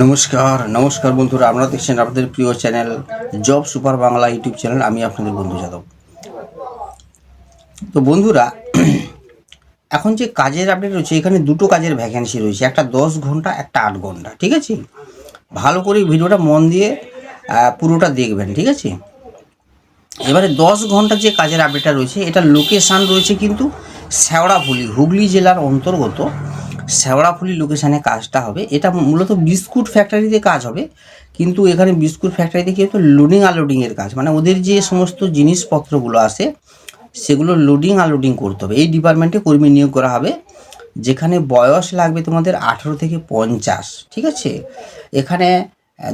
নমস্কার নমস্কার বন্ধুরা, আপনারা দেখছেন আপনাদের প্রিয় channel Job Super Bangla YouTube channel, আমি আপনাদের বন্ধু যাদব। তো বন্ধুরা, এখন যে কাজের আপডেট রয়েছে, এখানে দুটো কাজের ভ্যাকেন্সি রয়েছে, একটা দশ ঘণ্টা, একটা আট ঘণ্টা, ঠিক আছে? ভালো করে ভিডিওটা মন দিয়ে পুরোটা দেখবেন, ঠিক আছে? এবারে দশ ঘণ্টা যে কাজের আপডেটটা রয়েছে, এটা লোকেশান রয়েছে কিন্তু শেওড়াফুলি, হুগলি জেলার অন্তর্গত শেওড়াফুলি লোকেশানে কাজটা হবে। এটা মূলত বিস্কুট ফ্যাক্টরিতে কাজ হবে, কিন্তু এখানে বিস্কুট ফ্যাক্টরিতে কি হতো লোডিং আনলোডিংয়ের কাজ। মানে ওদের যে সমস্ত জিনিসপত্রগুলো আসে সেগুলো লোডিং আনলোডিং করতে হবে। এই ডিপার্টমেন্টে কর্মী নিয়োগ করা হবে, যেখানে বয়স লাগবে তোমাদের আঠেরো থেকে পঞ্চাশ, ঠিক আছে? এখানে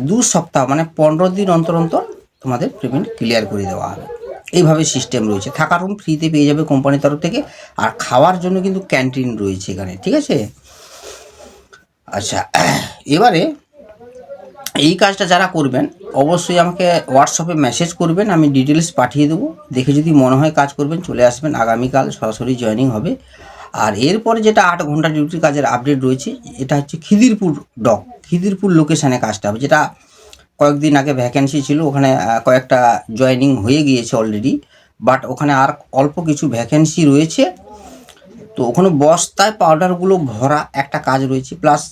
দু সপ্তাহ মানে পনেরো দিন অন্তর অন্তর তোমাদের পেমেন্ট ক্লিয়ার করে দেওয়া হবে। এইভাবে সিস্টেম রয়েছে। থাকার রুম ফ্রিতে পেয়ে যাবে কোম্পানির তরফ থেকে। আর খাওয়ার জন্য কিন্তু ক্যান্টিন রয়েছে এখানে, ঠিক আছে? আচ্ছা এবারে এই কাজটা যারা করবেন, অবশ্যই আমাকে হোয়াটসঅ্যাপে মেসেজ করবেন, আমি ডিটেলস পাঠিয়ে দেবো। দেখে যদি মনে হয় কাজ করবেন, চলে আসবেন। আগামীকাল সরাসরি জয়েনিং হবে। আর এরপরে যেটা আট ঘণ্টা ডিউটি কাজের আপডেট রয়েছে, এটা হচ্ছে খিদিরপুর ডক খিদিরপুর লোকেশানে কাজটা হবে। যেটা কয়েকদিন আগে ভ্যাকেন্সি ছিল, ওখানে কয়েকটা জয়েনিং হয়ে গিয়েছে অলরেডি বাট ওখানে আর অল্প কিছু ভ্যাকেন্সি রয়েছে। তো ওখানে বস্তায় পাউডারগুলো ভরা একটা কাজ রয়েছে প্লাস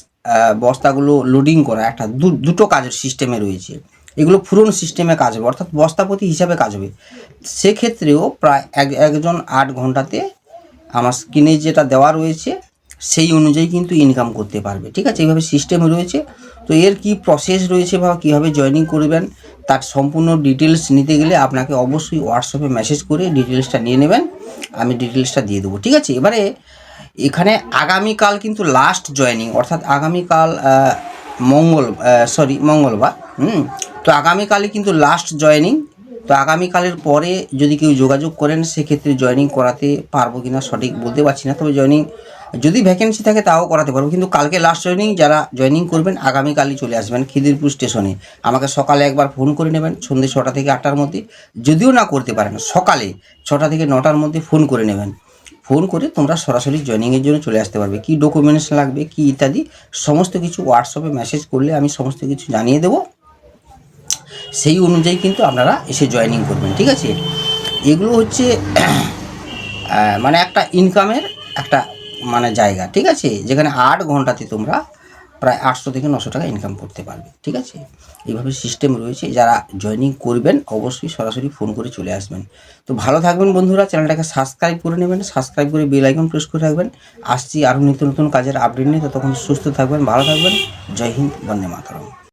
বস্তাগুলো লোডিং করা একটা দুটো কাজের সিস্টেমে রয়েছে। এগুলো ফুরন সিস্টেমে কাজ হবে, অর্থাৎ বস্তাপতি হিসাবে কাজ হবে। সেক্ষেত্রেও প্রায় এক, একজন আট ঘন্টাতে আমার স্ক্রিনে যেটা দেওয়া রয়েছে সেই অনুযায়ী কিন্তু ইনকাম করতে পারবে, ঠিক আছে? এইভাবে সিস্টেম রয়েছে। তো এর কি প্রসেস রয়েছে বা কীভাবে জয়েনিং করবেন, তার সম্পূর্ণ ডিটেলস নিতে গেলে আপনাকে অবশ্যই হোয়াটসঅ্যাপে মেসেজ করে ডিটেলসটা নিয়ে নেবেন। আমি ডিটেলসটা দিয়ে দেবো, ঠিক আছে? এবারে এখানে আগামীকাল কিন্তু লাস্ট জয়েনিং অর্থাৎ আগামীকাল মঙ্গল সরি মঙ্গলবার, হুম? তো আগামীকালই কিন্তু লাস্ট জয়েনিং তো আগামীকালের পরে যদি কেউ যোগাযোগ করেন, সেক্ষেত্রে জয়েনিং করাতে পারব কিনা সঠিক বলতে পারছি না। তবে জয়েনিং যদি ভ্যাকেন্সি থাকে তাও করাতে পারব। কিন্তু কালকে লাস্ট জয়েনিং যারা জয়েনিং করবেন, আগামীকালই চলে আসবেন খিদিরপুর স্টেশনে আমাকে সকালে একবার ফোন করে নেবেন, সন্ধ্যে ছটা থেকে আটটার মধ্যে। যদিও না করতে পারেন, সকালে ছটা থেকে নটার মধ্যে ফোন করে নেবেন। ফোন করে তোমরা সরাসরি জয়েনিংয়ের জন্য চলে আসতে পারবে। কী ডকুমেন্টস লাগবে, কি ইত্যাদি, সমস্ত কিছু হোয়াটসঅ্যাপে মেসেজ করলে আমি সমস্ত কিছু জানিয়ে দেবো। সেই অনুযায়ী কিন্তু আপনারা এসে জয়েনিং করবেন, ঠিক আছে? এগুলো হচ্ছে মানে একটা ইনকামের একটা মানে জায়গা, ঠিক আছে? যেখানে আট ঘন্টাতে তোমরা প্রায় আটশো থেকে নশো টাকা ইনকাম করতে পারবে, ঠিক আছে? এইভাবে সিস্টেম রয়েছে, যারা জয়েনিং করবেন, অবশ্যই সরাসরি ফোন করে চলে আসবেন। তো ভালো থাকবেন বন্ধুরা, চ্যানেলটাকে সাবস্ক্রাইব করে নেবেন সাবস্ক্রাইব করে বেল আইকন প্রেস করে রাখবেন। আসছি আরও নিত্য নতুন কাজের আপডেট নিয়ে, ততক্ষণ সুস্থ থাকবেন, ভালো থাকবেন। জয় হিন্দ, বন্দে মাতরম।